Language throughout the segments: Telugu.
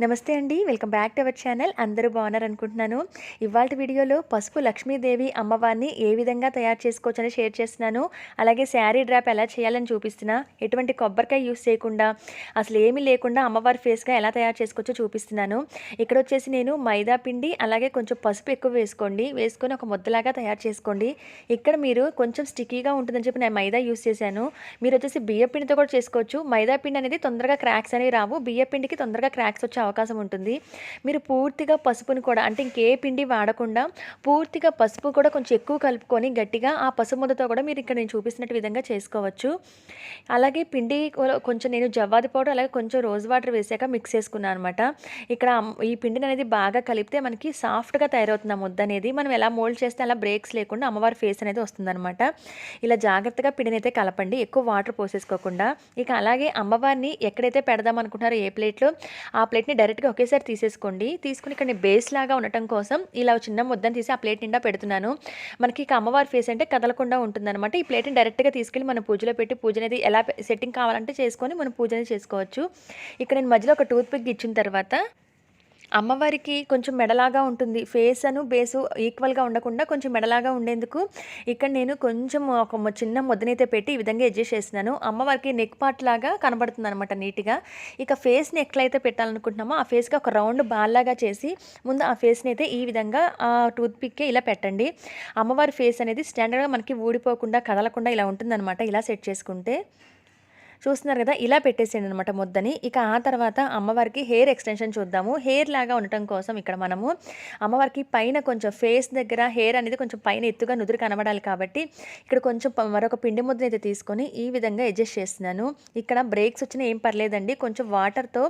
నమస్తే అండి welcome back to our channel. అందరూ బాగున్నారు అనుకుంటున్నాను. ఇవాళ వీడియోలో పసుపు లక్ష్మీదేవి అమ్మవారిని ఏ విధంగా తయారు చేసుకోవచ్చని షేర్ చేస్తున్నాను. అలాగే శారీ డ్రాప్ ఎలా చేయాలని చూపిస్తున్నా ఎటువంటి కొబ్బరికాయ యూస్ చేయకుండా అసలు ఏమీ లేకుండా అమ్మవారి ఫేస్గా ఎలా తయారు చేసుకోవచ్చో చూపిస్తున్నాను. ఇక్కడ వచ్చేసి నేను మైదా పిండి అలాగే కొంచెం పసుపు ఎక్కువ వేసుకోండి. వేసుకొని ఒక ముద్దలాగా తయారు చేసుకోండి. ఇక్కడ మీరు కొంచెం స్టిక్కీగా ఉంటుందని చెప్పి నేను మైదా యూస్ చేశాను. మీరు వచ్చేసి బియ్య పిండితో కూడా చేసుకోవచ్చు. మైదా పిండి అనేది తొందరగా క్రాక్స్ అనేవి రావు. బియ్య పిండికి తొందరగా క్రాక్స్ వచ్చే అవకాశం ఉంటుంది. మీరు పూర్తిగా పసుపుని కూడా అంటే ఇంకే పిండి వాడకుండా పూర్తిగా పసుపు కూడా కొంచెం ఎక్కువ కలుపుకొని గట్టిగా ఆ పసుపు ముద్దతో కూడా మీరు ఇక్కడ నేను చూపిస్తున్నట్టు విధంగా చేసుకోవచ్చు. అలాగే పిండి కొంచెం నేను జవ్వాది పౌడర్ అలాగే కొంచెం రోజ్ వాటర్ వేసాక మిక్స్ చేసుకున్నాను అనమాట ఇక్కడ ఈ పిండిని అనేది బాగా కలిపితే మనకి సాఫ్ట్గా తయారవుతుంది ఆ ముద్ద అనేది. మనం ఎలా మోల్డ్ చేస్తే అలా బ్రేక్స్ లేకుండా అమ్మవారి ఫేస్ అనేది వస్తుందన్నమాట ఇలా జాగ్రత్తగా పిండిని అయితే కలపండి. ఎక్కువ వాటర్ పోసేసుకోకుండా. ఇక అలాగే అమ్మవారిని ఎక్కడైతే పెడదాం అనుకుంటున్నారో ఏ ప్లేట్లో ఆ ప్లేట్ని డైరెక్ట్గా ఒకేసారి తీసేసుకోండి. తీసుకుని ఇక్కడ బేస్ లాగా ఉండటం కోసం ఇలా చిన్న ముద్దను తీసి ఆ ప్లేట్ నిండా పెడుతున్నాను. మనకి ఇక అమ్మవారి ఫేస్ అంటే కదలకుండా ఉంటుందన్నమాట. ఈ ప్లేట్ని డైరెక్ట్గా తీసుకెళ్ళి మన పూజలో పెట్టి పూజ అనేది ఎలా సెట్టింగ్ కావాలంటే చేసుకొని మనం పూజ అనేది చేసుకోవచ్చు. ఇక్కడ నేను మధ్యలో ఒక టూత్ పిక్ ఇచ్చిన తర్వాత అమ్మవారికి కొంచెం మెడలాగా ఉంటుంది. ఫేస్ అను బేసు ఈక్వల్గా ఉండకుండా కొంచెం మెడలాగా ఉండేందుకు ఇక్కడ నేను కొంచెం ఒక చిన్న ముద్దనైతే పెట్టి ఈ విధంగా అడ్జస్ట్ చేస్తున్నాను. అమ్మవారికి నెక్ పార్ట్ లాగా కనబడుతుంది అనమాట నీట్గా. ఇక ఫేస్ని ఎట్లయితే పెట్టాలనుకుంటున్నామో ఆ ఫేస్కి ఒక రౌండ్ బాల్ లాగా చేసి ముందు ఆ ఫేస్ని అయితే ఈ విధంగా ఆ టూత్ పిక్కే ఇలా పెట్టండి. అమ్మవారి ఫేస్ అనేది స్టాండర్డ్గా మనకి ఊడిపోకుండా కదలకుండా ఇలా ఉంటుందన్నమాట. ఇలా సెట్ చేసుకుంటే. చూస్తున్నారు కదా ఇలా పెట్టేసేయండి అనమాట ముద్దని. ఇక ఆ తర్వాత అమ్మవారికి హెయిర్ ఎక్స్టెన్షన్ చూద్దాము. హెయిర్ లాగా ఉండటం కోసం ఇక్కడ మనము అమ్మవారికి పైన కొంచెం ఫేస్ దగ్గర హెయిర్ అనేది కొంచెం పైన ఎత్తుగా నుదురు కనబడాలి కాబట్టి ఇక్కడ కొంచెం మరొక పిండి ముద్దని అయితే తీసుకొని ఈ విధంగా అడ్జస్ట్ చేస్తున్నాను. ఇక్కడ బ్రేక్స్ వచ్చినా ఏం పర్లేదండి. కొంచెం వాటర్తో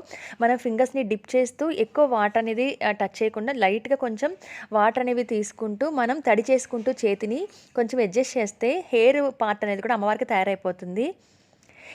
మనం ఫింగర్స్ని డిప్ చేస్తూ ఎక్కువ వాటర్ అనేది టచ్ చేయకుండా లైట్గా కొంచెం వాటర్ అనేవి తీసుకుంటూ మనం తడి చేసుకుంటూ చేతిని కొంచెం అడ్జస్ట్ చేస్తే హెయిర్ పార్ట్ అనేది కూడా అమ్మవారికి తయారైపోతుంది.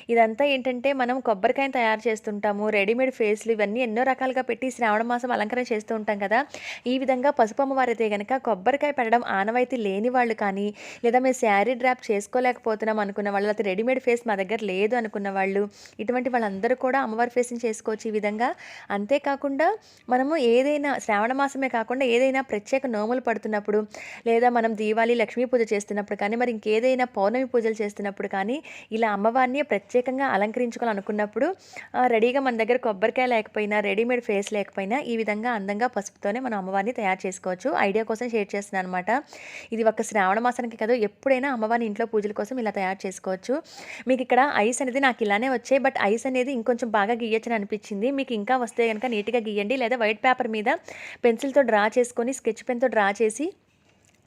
ఇదంతా ఏంటంటే మనం కొబ్బరికాయని తయారు చేస్తుంటాము రెడీమేడ్ ఫేస్లు ఇవన్నీ ఎన్నో రకాలుగా పెట్టి శ్రావణ మాసం అలంకరణ చేస్తూ ఉంటాం కదా. ఈ విధంగా పసుపు అమ్మవారైతే అయితే కనుక కొబ్బరికాయ పెట్టడం ఆనవాయితీ లేని వాళ్ళు కానీ లేదా మేము శారీ డ్రాప్ చేసుకోలేకపోతున్నాం అనుకున్న వాళ్ళు లేకపోతే రెడీమేడ్ ఫేస్ మా దగ్గర లేదు అనుకున్న వాళ్ళు ఇటువంటి వాళ్ళందరూ కూడా అమ్మవారి ఫేస్ని చేసుకోవచ్చు ఈ విధంగా. అంతేకాకుండా మనము ఏదైనా శ్రావణ మాసమే కాకుండా ఏదైనా ప్రత్యేక నోములు పడుతున్నప్పుడు లేదా మనం దీవాలి లక్ష్మీ పూజ చేస్తున్నప్పుడు కానీ మరి ఇంకేదైనా పౌర్ణమి పూజలు చేస్తున్నప్పుడు కానీ ఇలా అమ్మవారిని ప్రత్యేకంగా అలంకరించుకోవాలనుకున్నప్పుడు రెడీగా మన దగ్గర కొబ్బరికాయ లేకపోయినా రెడీమేడ్ ఫేస్ లేకపోయినా ఈ విధంగా అందంగా పసుపుతోనే మనం అమ్మవారిని తయారు చేసుకోవచ్చు. ఐడియా కోసం షేర్ చేస్తున్నాను అనమాట ఇది ఒక శ్రావణ మాసానికి కాదు ఎప్పుడైనా అమ్మవారిని ఇంట్లో పూజల కోసం ఇలా తయారు చేసుకోవచ్చు. మీకు ఇక్కడ ఐస్ అనేది నాకు ఇలానే వచ్చాయి బట్ ఐస్ అనేది ఇంకొంచెం బాగా గీయొచ్చని అనిపించింది. మీకు ఇంకా వస్తే కనుక నీట్గా గీయండి లేదా వైట్ పేపర్ మీద పెన్సిల్తో డ్రా చేసుకొని స్కెచ్ పెన్తో డ్రా చేసి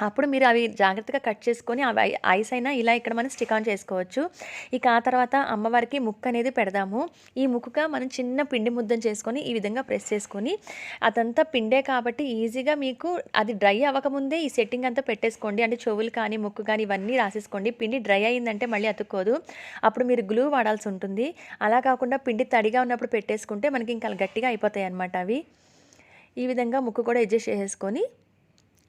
అప్పుడు మీరు అవి జాగ్రత్తగా కట్ చేసుకొని అవి ఐ- ఐస్ అయినా ఇలా ఇక్కడ మనం స్టిక్ ఆన్ చేసుకోవచ్చు. ఇక ఆ తర్వాత అమ్మవారికి ముక్క అనేది పెడదాము. ఈ ముక్కుగా మనం చిన్న పిండి ముద్దను చేసుకొని ఈ విధంగా ప్రెస్ చేసుకొని అదంతా పిండే కాబట్టి ఈజీగా మీకు అది డ్రై అవ్వకముందే ఈ సెట్టింగ్ అంతా పెట్టేసుకోండి. అంటే చెవులు కానీ ముక్కు కానీ ఇవన్నీ రాసేసుకోండి. పిండి డ్రై అయిందంటే మళ్ళీ అతుక్కోదు. అప్పుడు మీరు గ్లూ వాడాల్సి ఉంటుంది. అలా కాకుండా పిండి తడిగా ఉన్నప్పుడు పెట్టేసుకుంటే మనకి ఇంకా గట్టిగా అయిపోతాయి అన్నమాట అవి. ఈ విధంగా ముక్కు కూడా అడ్జస్ట్ చేసేసుకొని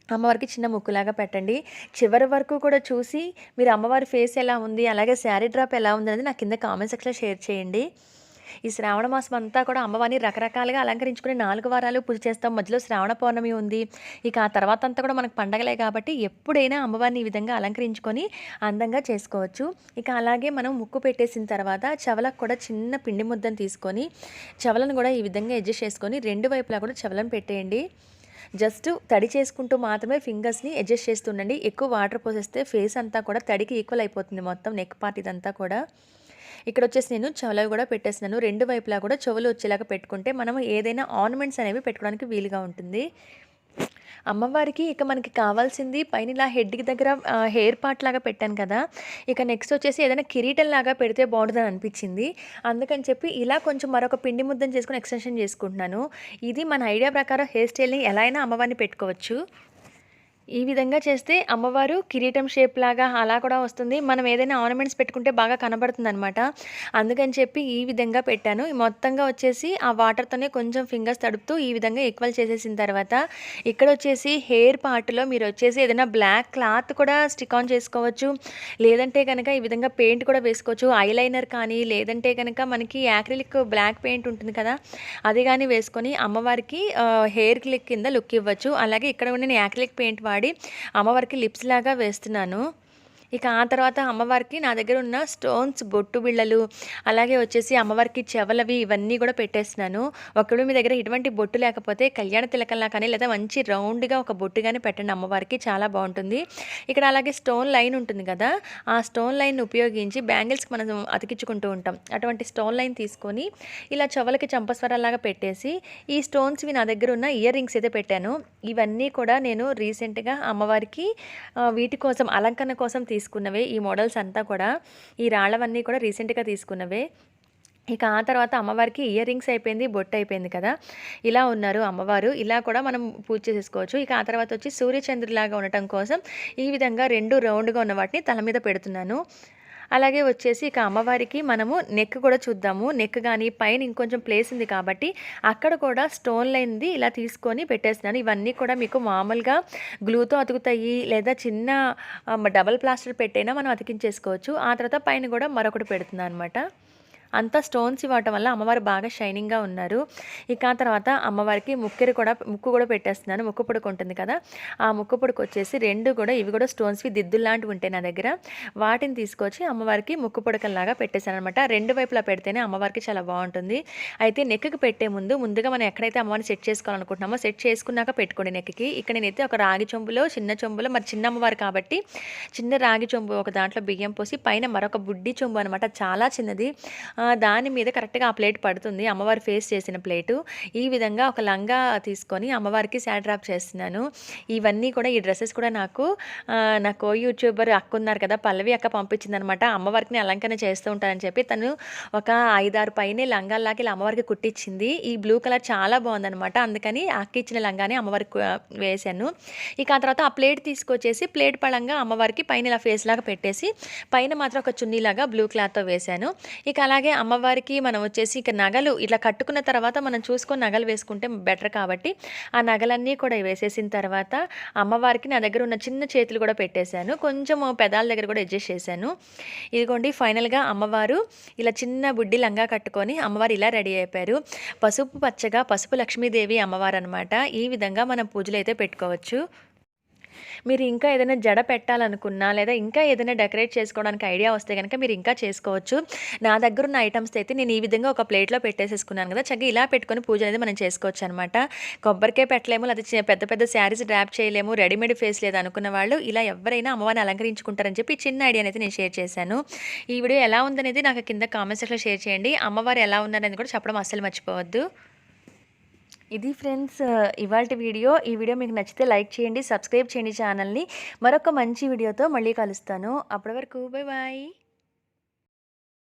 అమ్మవారికి చిన్న ముక్కులాగా పెట్టండి. చివరి వరకు కూడా చూసి మీరు అమ్మవారి ఫేస్ ఎలా ఉంది అలాగే శారీ డ్రాప్ ఎలా ఉంది అనేది నాకు కింద కామెంట్ సెక్షన్లో షేర్ చేయండి. ఈ శ్రావణ మాసం అంతా కూడా అమ్మవారిని రకరకాలుగా అలంకరించుకుని నాలుగు వారాలు పూజ చేస్తాం. మధ్యలో శ్రావణ పౌర్ణమి ఉంది. ఇక ఆ తర్వాత అంతా కూడా మనకు పండగలే కాబట్టి ఎప్పుడైనా అమ్మవారిని ఈ విధంగా అలంకరించుకొని అందంగా చేసుకోవచ్చు. ఇక అలాగే మనం ముక్కు పెట్టేసిన తర్వాత చెవలకు కూడా చిన్న పిండి ముద్దను తీసుకొని చెవలను కూడా ఈ విధంగా అడ్జస్ట్ చేసుకొని రెండు వైపులా కూడా చెవలను పెట్టేయండి. జస్ట్ తడి చేసుకుంటూ మాత్రమే ఫింగర్స్ని అడ్జస్ట్ చేస్తుండండి. ఎక్కువ వాటర్ పోసేస్తే ఫేస్ అంతా కూడా తడికి ఈక్వల్ అయిపోతుంది మొత్తం నెక్ పార్ట్ ఇదంతా కూడా. ఇక్కడ వచ్చేసి నేను చెవులవి కూడా పెట్టేసినాను రెండు వైపులా కూడా చెవులు వచ్చేలాగా పెట్టుకుంటే మనం ఏదైనా ఆర్నమెంట్స్ అనేవి పెట్టుకోవడానికి వీలుగా ఉంటుంది. అమ్మవారికి ఇక మనకి కావాల్సింది పైన ఇలా హెడ్కి దగ్గర హెయిర్ పార్ట్ లాగా పెట్టాను కదా. ఇక నెక్స్ట్ వచ్చేసి ఏదైనా కిరీటం లాగా పెడితే బాగుంటుందని అనిపించింది. అందుకని చెప్పి ఇలా కొంచెం మరొక పిండి ముద్దను చేసుకుని ఎక్స్టెన్షన్ చేసుకుంటున్నాను. ఇది మన ఐడియా ప్రకారం హెయిర్ స్టైల్ని ఎలా అయినా అమ్మవారిని పెట్టుకోవచ్చు. ఈ విధంగా చేస్తే అమ్మవారు కిరీటం షేప్ లాగా అలా కూడా వస్తుంది. మనం ఏదైనా ఆర్నమెంట్స్ పెట్టుకుంటే బాగా కనబడుతుంది అనమాట అందుకని చెప్పి ఈ విధంగా పెట్టాను. మొత్తంగా వచ్చేసి ఆ వాటర్తోనే కొంచెం ఫింగర్స్ తడుపుతూ ఈ విధంగా ఈక్వల్ చేసేసిన తర్వాత ఇక్కడ వచ్చేసి హెయిర్ పార్ట్లో మీరు వచ్చేసి ఏదైనా బ్లాక్ క్లాత్ కూడా స్టిక్ ఆన్ చేసుకోవచ్చు. లేదంటే కనుక ఈ విధంగా పెయింట్ కూడా వేసుకోవచ్చు. ఐలైనర్ కానీ లేదంటే కనుక మనకి యాక్రిలిక్ బ్లాక్ పెయింట్ ఉంటుంది కదా అది కానీ వేసుకొని అమ్మవారికి హెయిర్ క్లిక్ కింద లుక్ ఇవ్వచ్చు. అలాగే ఇక్కడ నేను యాక్రిలిక్ పెయింట్ వాడి అమ్మవారికి లిప్స్ లాగా వేస్తున్నాను. ఇక ఆ తర్వాత అమ్మవారికి నా దగ్గర ఉన్న స్టోన్స్ బొట్టు బిళ్ళలు అలాగే వచ్చేసి అమ్మవారికి చెవలవి ఇవన్నీ కూడా పెట్టేస్తున్నాను. ఒకవేళ మీ దగ్గర ఇటువంటి బొట్టు లేకపోతే కళ్యాణ తిలకంలా కానీ లేదా మంచి రౌండ్గా ఒక బొట్టు కానీ పెట్టండి అమ్మవారికి చాలా బాగుంటుంది. ఇక్కడ అలాగే స్టోన్ లైన్ ఉంటుంది కదా ఆ స్టోన్ లైన్ ఉపయోగించి బ్యాంగిల్స్కి మనం అతికించుకుంటూ ఉంటాం. అటువంటి స్టోన్ లైన్ తీసుకొని ఇలా చెవలకి చంపస్వరాలాగా పెట్టేసి ఈ స్టోన్స్వి నా దగ్గర ఉన్న ఇయర్ రింగ్స్ అయితే పెట్టాను. ఇవన్నీ కూడా నేను రీసెంట్గా అమ్మవారికి వీటి కోసం అలంకరణ కోసం తీసుకు తీసుకున్నవే ఈ మోడల్స్ అంతా కూడా ఈ రాళ్ళవన్నీ కూడా రీసెంట్గా తీసుకున్నవే. ఇక ఆ తర్వాత అమ్మవారికి ఇయర్ రింగ్స్ అయిపోయింది బొట్టు అయిపోయింది కదా. ఇలా ఉన్నారు అమ్మవారు. ఇలా కూడా మనం పూజ చేసేసుకోవచ్చు. ఇక ఆ తర్వాత వచ్చి సూర్యచంద్రులాగా ఉండటం కోసం ఈ విధంగా రెండు రౌండ్గా ఉన్న వాటిని తల మీద పెడుతున్నాను. అలాగే వచ్చేసి ఇక అమ్మవారికి మనము నెక్ కూడా చూద్దాము. నెక్ కానీ పైన ఇంకొంచెం ప్లేస్ ఉంది కాబట్టి అక్కడ కూడా స్టోన్ లైన్ది ఇలా తీసుకొని పెట్టేస్తున్నాను. ఇవన్నీ కూడా మీకు మామూలుగా గ్లూతో అతుకుతాయి లేదా చిన్న డబల్ ప్లాస్టర్ పెట్టైనా మనం అతికించేసుకోవచ్చు. ఆ తర్వాత పైన కూడా మరొకటి పెడుతున్నాను అనమాట అంతా స్టోన్స్ ఇవ్వటం వల్ల అమ్మవారు బాగా షైనింగ్గా ఉన్నారు. ఇక తర్వాత అమ్మవారికి ముక్కెరు కూడా ముక్కు కూడా పెట్టేస్తున్నాను. ముక్కు పొడుకు ఉంటుంది కదా. ఆ ముక్కు పొడుకు వచ్చేసి రెండు కూడా ఇవి కూడా స్టోన్స్వి దిద్దులు లాంటివి ఉంటాయి నా దగ్గర. వాటిని తీసుకొచ్చి అమ్మవారికి ముక్కు పొడకల్లాగా పెట్టేశాను అనమాట రెండు వైపులా పెడితేనే అమ్మవారికి చాలా బాగుంటుంది. అయితే నెక్కి పెట్టే ముందు ముందుగా మనం ఎక్కడైతే అమ్మవారిని సెట్ చేసుకోవాలనుకుంటున్నామో సెట్ చేసుకున్నాక పెట్టుకోండి నెక్కి. ఇక్కడ నేనైతే ఒక రాగి చెంబులో చిన్న చెంబులో మరి చిన్న అమ్మవారు కాబట్టి చిన్న రాగి చెంబు ఒక దాంట్లో బియ్యం పోసి పైన మరొక బుడ్డి చెంబు అనమాట చాలా చిన్నది. దాని మీద కరెక్ట్గా ఆ ప్లేట్ పడుతుంది. అమ్మవారి ఫేస్ చేసిన ప్లేటు. ఈ విధంగా ఒక లంగా తీసుకొని అమ్మవారికి శాడ్ డ్రాప్ చేస్తున్నాను. ఇవన్నీ కూడా ఈ డ్రెస్సెస్ కూడా నాకు నాకు యూట్యూబర్ అక్క ఉన్నారు కదా పల్లవి అక్క పంపించిందనమాట. అమ్మవారికి అలంకరణ చేస్తూ ఉంటానని చెప్పి తను ఒక ఐదారు పైనే లంగాల్లాకి ఇలా అమ్మవారికి కుట్టించింది ఈ బ్లూ కలర్ చాలా బాగుందనమాట. అందుకని అక్క ఇచ్చిన లంగానే అమ్మవారికి వేశాను. ఇక ఆ తర్వాత ఆ ప్లేట్ తీసుకొచ్చేసి ప్లేట్ పడంగా అమ్మవారికి పైన ఇలా ఫేస్ లాగా పెట్టేసి పైన మాత్రం ఒక చున్నీలాగా బ్లూ క్లాత్తో వేశాను. ఇక అలాగే అమ్మవారికి మనం వచ్చేసి ఇక నగలు ఇట్లా కట్టుకున్న తర్వాత మనం చూసుకొని నగలు వేసుకుంటే బెటర్ కాబట్టి ఆ నగలన్నీ కూడా వేసేసిన తర్వాత అమ్మవారికి నా దగ్గర ఉన్న చిన్న చేతులు కూడా పెట్టేశాను. కొంచెం పెదాల దగ్గర కూడా అడ్జస్ట్ చేశాను. ఇదిగోండి ఫైనల్గా అమ్మవారు ఇలా చిన్న బుడ్డి లంగా కట్టుకొని అమ్మవారు ఇలా రెడీ అయిపోయారు. పసుపు పచ్చగా పసుపు లక్ష్మీదేవి అమ్మవారు అనమాట ఈ విధంగా మనం పూజలు అయితే పెట్టుకోవచ్చు. మీరు ఇంకా ఏదైనా జడ పెట్టాలనుకున్నా లేదా ఇంకా ఏదైనా డెకరేట్ చేసుకోవడానికి ఐడియా వస్తే కనుక మీరు ఇంకా చేసుకోవచ్చు. నా దగ్గర ఉన్న ఐటమ్స్ అయితే నేను ఈ విధంగా ఒక ప్లేట్లో పెట్టేసేసుకున్నాను కదా. చక్కగా ఇలా పెట్టుకొని పూజ అనేది మనం చేసుకోవచ్చు అనమాట కొబ్బరికే పెట్టలేము లేదా పెద్ద పెద్ద శారీస్ డ్రాప్ చేయలేము రెడీమేడ్ ఫేస్ లేదు అనుకున్న వాళ్ళు ఇలా ఎవరైనా అమ్మవారిని అలంకరించుకుంటారని చెప్పి చిన్న ఐడియా అనేది నేను షేర్ చేశాను. ఈ వీడియో ఎలా ఉందనేది నాకు కింద కామెంట్ సెక్షన్లో షేర్ చేయండి. అమ్మవారు ఎలా ఉన్నారనేది కూడా చెప్పడం అస్సలు మర్చిపోవద్దు. ఇది ఫ్రెండ్స్ ఇవాళ వీడియో. ఈ వీడియో మీకు నచ్చితే లైక్ చేయండి సబ్స్క్రైబ్ చేయండి ఛానల్ని. మరొక మంచి వీడియోతో మళ్ళీ కలుస్తాను. అప్పటి వరకు బాయ్ బాయ్.